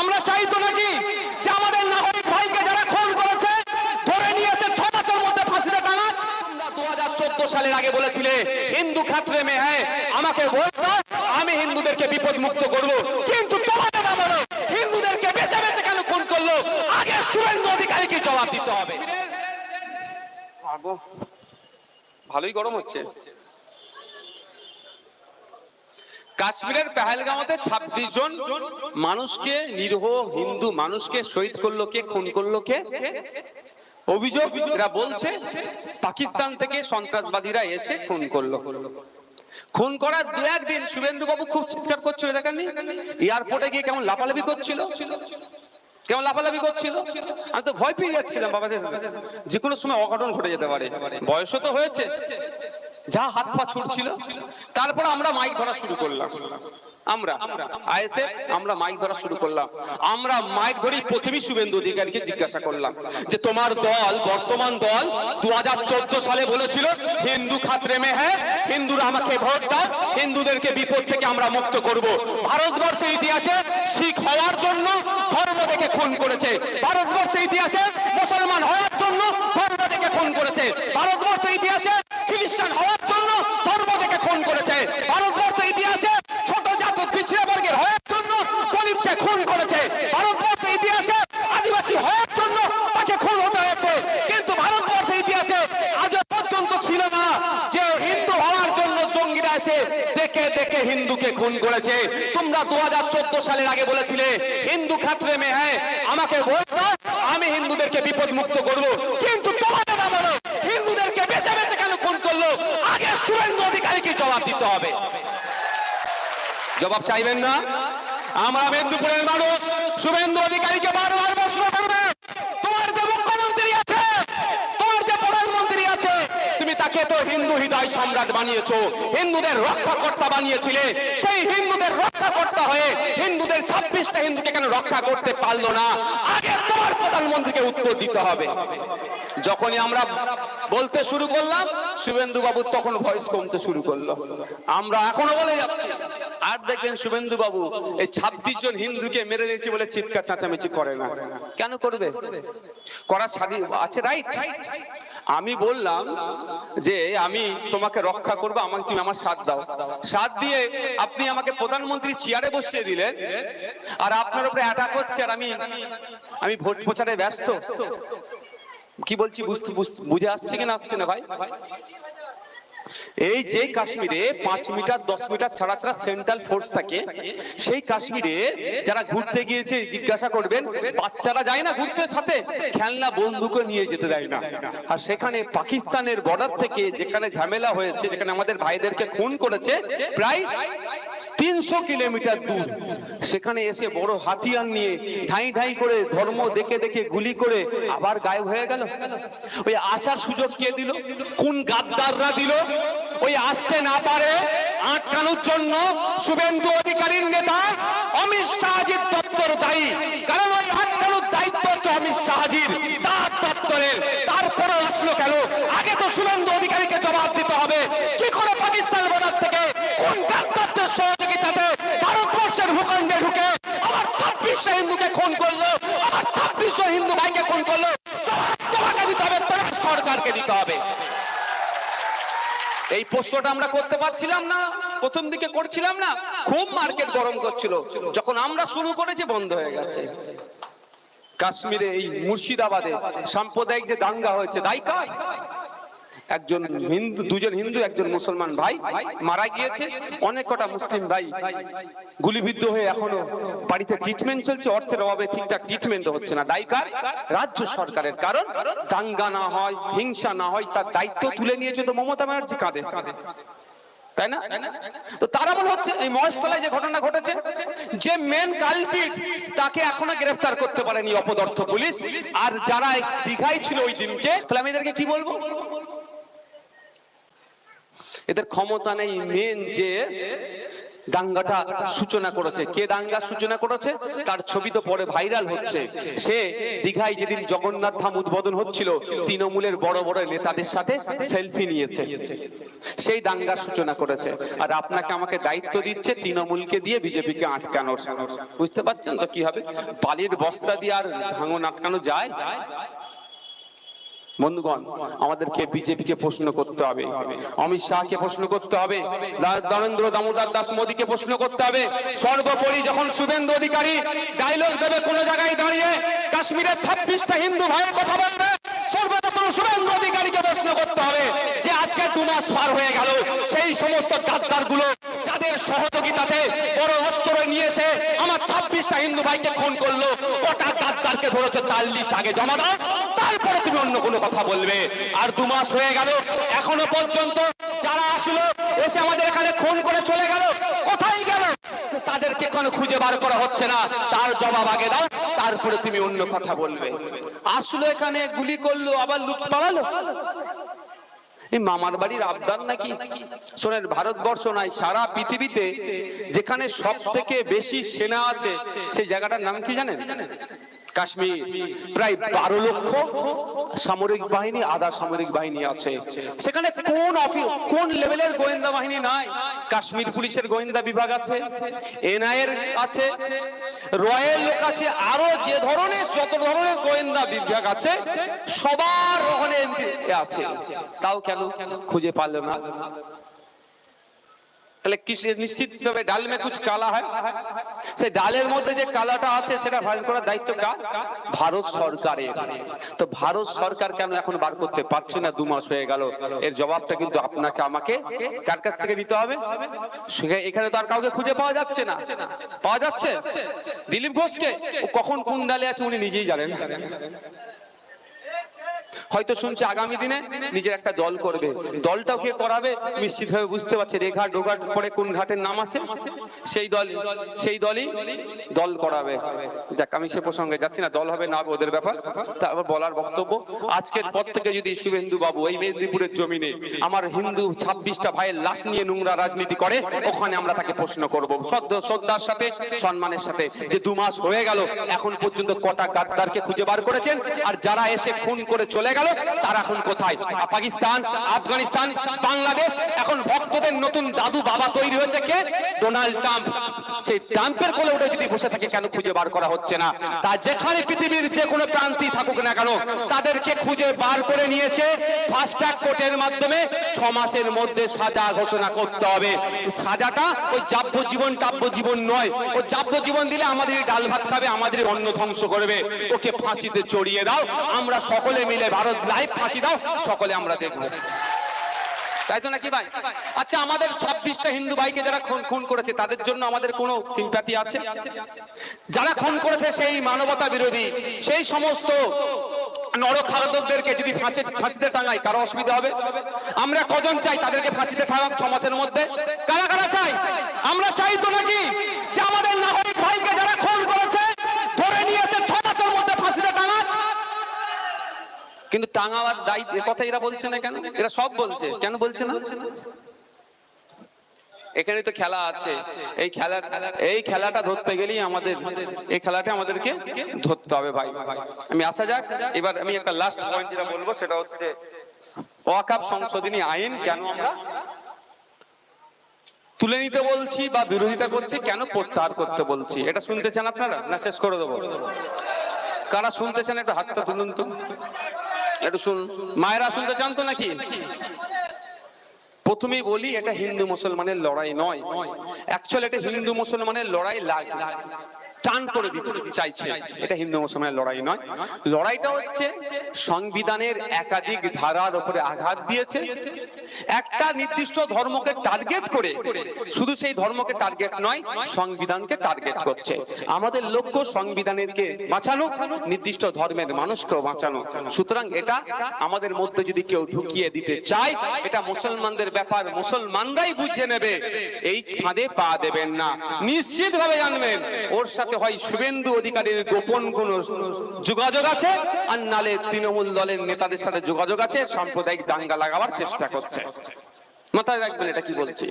আমরা চাই তো নাকি যে আমাদের নাগরিক ভাইকে যারা খুন করেছে, ধরে নিয়ে এসে ছ মাসের মধ্যে ফাঁসিতে টাঙান তোমরা দু হাজার চোদ্দ সালের আগে বলেছিলে, হিন্দু খাত্রে মে হ্যাঁ আমাকে দাও, আমি হিন্দুদেরকে বিপদ মুক্ত করব। কিন্তু তোমাদের আমলে হিন্দুদেরকে বেছে বেছে কেন খুন করল? আগে শুভেন্দু অধিকারীকে জবাব দিতে হবে। ভালোই গরম হচ্ছে। কাশ্মীরের পেহেলগাঁওতে ছাব্বিশ জন মানুষকে, নিরীহ হিন্দু মানুষকে শহীদ করল কে, খুন করল কে? অভিযোগ, এরা বলছে, পাকিস্তান থেকে সন্ত্রাসবাদীরা এসে খুন করল। খুন করার দু একদিন শুভেন্দু বাবু খুব চিৎকার করছিল দেখেননি এয়ারপোর্টে গিয়ে কেমন লাফালাফি করছিল? কেমন লাফালাফি করছিল? আমি তো ভয় পেয়ে যাচ্ছিলাম, বাবা, যে কোনো সময় অঘটন ঘটে যেতে পারে। বয়সও তো হয়েছে। যা হাত পা ছুটছিল, তারপর আমরা মাইক ধরা শুরু করলাম। হিন্দুদেরকে বিপদ থেকে আমরা মুক্ত করব। ভারতবর্ষের ইতিহাসে শিখ হওয়ার জন্য ধর্ম দেখে খুন করেছে। ভারতবর্ষের ইতিহাসে মুসলমান হওয়ার জন্য ধর্ম দেখে খুন করেছে। ভারতবর্ষের ইতিহাসে খ্রিস্টান হওয়ার জন্য ধর্ম দেখে খুন করেছে ভারতবর্ষের ইতিহাসে ছোট জাত পিছিয়ে বর্গের হওয়ার জন্য দলিতকে খুন করেছে ভারতবর্ষের ইতিহাসে আদিবাসী হওয়ার জন্য তাকে খুন হতে হয়েছে কিন্তু ভারতবর্ষের ইতিহাসে আজ পর্যন্ত ছিল না যে হিন্দু হওয়ার জন্য জঙ্গিরা এসে দেখে দেখে হিন্দুকে খুন করেছে। তোমরা দু সালের আগে বলেছিলে, হিন্দু খাত্রে মে হ্যাঁ আমাকে দাও, আমি হিন্দুদেরকে বিপদ মুক্ত করব। কিন্তু তোমাদের আমলে হিন্দুদেরকে বেছে বেছে কেন খুন করল? আগে শুভেন্দু অধিকারীকে জবাব দিতে হবে। জবাব চাইবেন না? আমরা মেদিনীপুরের মানুষ, শুভেন্দু অধিকারীকে বারবার প্রশ্ন করবে তোমার যে মুখ্যমন্ত্রী আছে তোমার যে প্রধানমন্ত্রী আছে তুমি তাকে তো হিন্দু হৃদয় সম্রাট বানিয়েছ। হিন্দুদের রক্ষাকর্তা বানিয়েছিলে। সেই হিন্দুদের রক্ষাকর্তা হয়ে হিন্দুদের ছাব্বিশটা হিন্দুকে কেন রক্ষা করতে পারল না? আগে তোমার প্রধানমন্ত্রীকে উত্তর দিতে হবে। যখনই আমরা বলতে শুরু করলাম শুভেন্দু বাবু তখন ভয়েস কমতে শুরু করল। আমরা এখনও বলে যাচ্ছি, আর দেখবেন শুভেন্দু বাবু এই ছাব্বিশ জন হিন্দুকে মেরে দিয়েছি বলে চিৎকার চাচামেচি করে না। কেন করবে? করার স্বাধীন আছে রাইট আমি বললাম যে আমি তোমাকে রক্ষা করব, আমাকে তুমি আমার সাথ দাও। সাথ দিয়ে আপনি আমাকে প্রধানমন্ত্রী চেয়ারে বসিয়ে দিলেন, আর আপনার উপরে অ্যাটাক হচ্ছে আর আমি আমি ভোট প্রচারে ব্যস্ত। কি বলছি? বুঝ- আসছে কিনা আসছে না ভাই? এই যে কাশ্মীরে পাঁচ মিটার, দশ মিটার ছাড়া ছাড়া সেন্ট্রাল ফোর্স থাকে, সেই কাশ্মীরে যারা ঘুরতে গিয়েছে, জিজ্ঞাসা করবেন, বাচ্চারা যায় না ঘুরতে সাথে? খেলনা বন্দুকও নিয়ে যেতে দেয় না। আর সেখানে পাকিস্তানের বর্ডার থেকে যেখানে ঝামেলা হয়েছে, যেখানে আমাদের ভাইদেরকে খুন করেছে, প্রায় তিনশো কিলোমিটার দূর। সেখানে এসে বড় হাতিয়ার নিয়ে ঠাই ঠাই করে ধর্ম দেখে দেখে গুলি করে আবার গায়েব হয়ে গেল। ওই আসার সুযোগ কে দিল? কোন গাদ্দাররা দিল? ওই আসতে না পারে আটকানোর জন্য শুভেন্দু অধিকারীর নেতা অমিত শাহজির দপ্তর দায়ী। কারণ ওই আটকানোর দায়িত্ব হচ্ছে অমিত শাহজির, তার দপ্তরের। তারপরে আসলো কেন? আগে তো শুভেন্দু অধিকারীকে জবাব দিতে হবে। কি করে পাকিস্তান বর্ডার থেকে কোন গাদ্দারদের সহযোগিতাতে ভারতবর্ষের ভূখণ্ডে ঢুকে আবার ছাব্বিশটা হিন্দুকে খুন করল আবার ছাব্বিশটা হিন্দু ভাইকে খুন করল। তোমাকে দিতে হবে তোমার সরকারকে দিতে হবে। এই প্রশ্নটা আমরা করতে পারছিলাম না, প্রথম দিকে করছিলাম না, খুব মার্কেট গরম করছিল। যখন আমরা শুরু করেছি, বন্ধ হয়ে গেছে। কাশ্মীরে এই মুর্শিদাবাদে সাম্প্রদায়িক যে দাঙ্গা হয়েছে দায়ী কার? একজন হিন্দু, দুজন হিন্দু, একজন মুসলমান ভাই মারা গিয়েছে। অনেক কটা মুসলিম ভাই গুলিবিদ্ধ হয়ে এখনও বাড়িতে ট্রিটমেন্ট চলছে। অর্থের অভাবে ঠিকঠাক ট্রিটমেন্ট হচ্ছে না। দায়ী কার? রাজ্য সরকারের। কারণ দাঙ্গা না হয়, হিংসা না হয়, তার দায়িত্ব তুলে নিয়েছে তো মমতা ব্যানার্জি কাঁধে। তাই না? তো তারা বলে হচ্ছে, এই মহেশতলায় যে ঘটনা ঘটেছে, যে মেন কালপিট তাকে এখনও গ্রেফতার করতে পারেনি অপদর্থ পুলিশ। আর যারা দীঘায় ছিল ওই দিনকে, তাহলে আমি এদেরকে কি বলব? এদের ক্ষমতা নেই মেন যে দাঙ্গাটা সূচনা করেছে। কে দাঙ্গা সূচনা করেছে? তার ছবি তো পরে ভাইরাল হচ্ছে। সে দীঘায় যেদিন জগন্নাথ ধাম উদ্বোধন হচ্ছিল, তৃণমূলের বড় বড় নেতাদের সাথে সেলফি নিয়েছে। সেই দাঙ্গার সূচনা করেছে। আর আপনাকে আমাকে দায়িত্ব দিচ্ছে তৃণমূলকে দিয়ে বিজেপিকে আটকানোর। বুঝতে পারছেন তো কি হবে? বালির বস্তা দিয়ে আর ভাঙন আটকানো যায়? বন্ধুগণ, আমাদেরকে বিজেপিকে প্রশ্ন করতে হবে, অমিত শাহকে প্রশ্ন করতে হবে নরেন্দ্র দামোদর দাস মোদীকে প্রশ্ন করতে হবে। সর্বোপরি যখন শুভেন্দু অধিকারী ডায়লগ দেবে কোনো জায়গায় দাঁড়িয়ে, কাশ্মীরের ছাব্বিশটা হিন্দু ভাইয়ের কথা বলবে, সর্বপ্রথম শুভেন্দু অধিকারীকে প্রশ্ন করতে হবে যে আজকে দু মাস পার হয়ে গেল, সেই সমস্ত গাদ্দার যাদের সহযোগিতাতে বড় অস্ত্র নিয়ে এসে আমার ছাব্বিশটা হিন্দু ভাইকে খুন করল। কটা গাদ্দারকে ধরেছে তার লিস্ট আগে জমা দাও, তারপরে তুমি অন্য কোনো কথা বলবে। আর দু মাস হয়ে গেল, এখনও পর্যন্ত যারা আসলো, এসে আমাদের এখানে খুন করে চলে গেল। কোথায় গেল? তাদেরকে কোনো খুঁজে বার করা হচ্ছে না। তার জবাব আগে দাও, তারপরে তুমি অন্য কথা বলবে। আসলো এখানে, গুলি করল, আবার লুট পালালো? এই মামার বাড়ির আবদার নাকি? শোনেন, ভারতবর্ষ নাই সারা পৃথিবীতে যেখানে সব থেকে বেশি সেনা আছে, সেই জায়গাটার নাম কি জানেন? কাশ্মীর প্রায় বারো লক্ষ সামরিক বাহিনী, আধা সামরিক বাহিনী আছে। সেখানে কোন কোন লেভেলের গোয়েন্দা বাহিনী নাই? কাশ্মীর পুলিশের গোয়েন্দা বিভাগ আছে, এনআইএর আছে রয়্যাল লোক আছে, আরও যে ধরনের, যত ধরনের গোয়েন্দা বিভাগ আছে, সবার ওখানে আছে। তাও কেন খুঁজে পারল না? তাহলে কি নিশ্চিত ভাবে ডাল মে কুছ কালা হয়? সেই ডালের মধ্যে যে কালাটা আছে, সেটা ভাগ করার দায়িত্ব কার? ভারত সরকারের। তো ভারত সরকার কেন এখন বার করতে পারছে না? দু মাস হয়ে গেল। এর জবাবটা কিন্তু আপনাকে, আমাকে কার কাছ থেকে দিতে হবে? এখানে তো আর কাউকে খুঁজে পাওয়া যাচ্ছে না। পাওয়া যাচ্ছে? দিলীপ ঘোষকে? কখন কোন ডালে আছে উনি নিজেই জানেন। হয়তো শুনছে আগামী দিনে নিজের একটা দল করবে। দলটাও কে করাবে নিশ্চিত ভাবে বুঝতে পারছে। রেখা ডোঘাট পরে কোন ঘাটের নাম আছে? সেই দল সেই দলই দল করাবে। যাক, আমি সে প্রসঙ্গে যাচ্ছি না, দল হবে না ওদের ব্যাপার। তারপর বলার বক্তব্য, আজকের পর থেকে যদি শুভেন্দু বাবু এই মেদিনীপুরের জমিনে আমার হিন্দু ছাব্বিশটা ভাইয়ের লাশ নিয়ে নোংরা রাজনীতি করে, ওখানে আমরা তাকে প্রশ্ন করব। শ্রদ্ধ শ্রদ্ধার সাথে, সম্মানের সাথে। যে দু মাস হয়ে গেল, এখন পর্যন্ত কটা গাদ্দারকে খুঁজে বার করেছেন? আর যারা এসে খুন করে চলে গেল, তারা এখন কোথায়? পাকিস্তান, আফগানিস্তান, বাংলাদেশ, এখন ভক্তদের নতুন দাদু বাবা তৈরি হয়েছে কে? Donald Trump. সেই ট্রাম্পের কোলে উঠে যদি বসে থাকে, কেন খুঁজে বার করা হচ্ছে না? তা যেখানে পৃথিবীর যে কোনো প্রান্তি থাকুক না কেন, তাদেরকে খুঁজে বার করে নিয়ে এসে ফাস্ট কোর্টের মাধ্যমে ছ মাসের মধ্যে সাজা ঘোষণা করতে হবে। সাজাটা ওই যাব্যজীবন টাব্যজীবন নয়। ও যাব্য জীবন দিলে আমাদের ডাল ভাত খাবে আমাদের অন্ন ধ্বংস করবে। ওকে ফাঁসিতে চড়িয়ে দাও, আমরা সকলে মিলে ভারত লাইভ ফাঁসি দাও, সকলে আমরা দেখব। তাই তো নাকি ভাই? আচ্ছা আমাদের ছাব্বিশটা হিন্দু ভাইকে যারা খুন খুন করেছে, তাদের জন্য আমাদের কোনো সিম্প্যাথি আছে? যারা খুন করেছে সেই মানবতা বিরোধী, সেই সমস্ত নরখাদকদেরকে যদি ফাঁসি, ফাঁসিতে টাঙাই কারও অসুবিধা হবে? আমরা কজন চাই তাদেরকে ফাঁসিতে টাঙাক ছ মাসের মধ্যে? কারা কারা চাই আমরা চাই তো নাকি যে আমাদের নাগরিক ভাইকে যারা খুন করেছে ধরে নিয়ে এসে ছ মাসের মধ্যে ফাঁসিতে টাঙাক কিন্তু টাঙাবার দায়িত্ব কথা এরা বলছে না কেন? এরা সব বলছে। কেন বলছে না? এখানে তো খেলা আছে। এই খেলা, এই খেলাটা ধরতে গেলেই আমাদের, এই খেলাটা আমাদেরকে ধরতে হবে ভাই। আমি আসা যাক। এবার আমি একটা লাস্ট পয়েন্ট যেটা বলব, সেটা হচ্ছে ওয়াকাপ সংশোধনী আইন কেন আমরা তুলে নিতে বলছি বা বিরোধিতা করছি, কেন প্রত্যাহার করতে বলছি? এটা শুনতে চান আপনারা? না শেষ করে দেবো? কারা শুনতে চান একটু হাতটা তুলুন তো। একটু শুন মায়েরা শুনতে চান তো নাকি? প্রথমেই বলি, এটা হিন্দু মুসলমানের লড়াই নয়। অ্যাকচুয়ালি এটা হিন্দু মুসলমানের লড়াই লাগ। টান করে দিতে চাইছে। এটা হিন্দু মুসলমানের লড়াই নয়। লড়াইটা হচ্ছে সংবিধানের একাধিক ধারার উপরে আঘাত দিয়েছে। একটা নির্দিষ্ট ধর্মকে টার্গেট করে শুধু সেই ধর্মকে টার্গেট নয়, সংবিধানকে টার্গেট করছে। আমাদের লক্ষ্য সংবিধানেরকে বাঁচানো, নির্দিষ্ট ধর্মের মানুষকেও বাঁচানো। সুতরাং এটা আমাদের মধ্যে যদি কেউ ঢুকিয়ে দিতে চায়, এটা মুসলমানদের ব্যাপার। মুসলমানরাই বুঝে নেবে। এই ফাঁদে পা দেবেন না। নিশ্চিত ভাবে জানবেন, ওর সাথে হয় শুভেন্দু অধিকারীর গোপন কোন যোগাযোগ আছে? আর নালে তৃণমূল দলের নেতাদের সাথে যোগাযোগ আছে, সাম্প্রদায়িক দাঙ্গা লাগাবার চেষ্টা করছে। মাথায় রাখবেন এটা কি বলছি?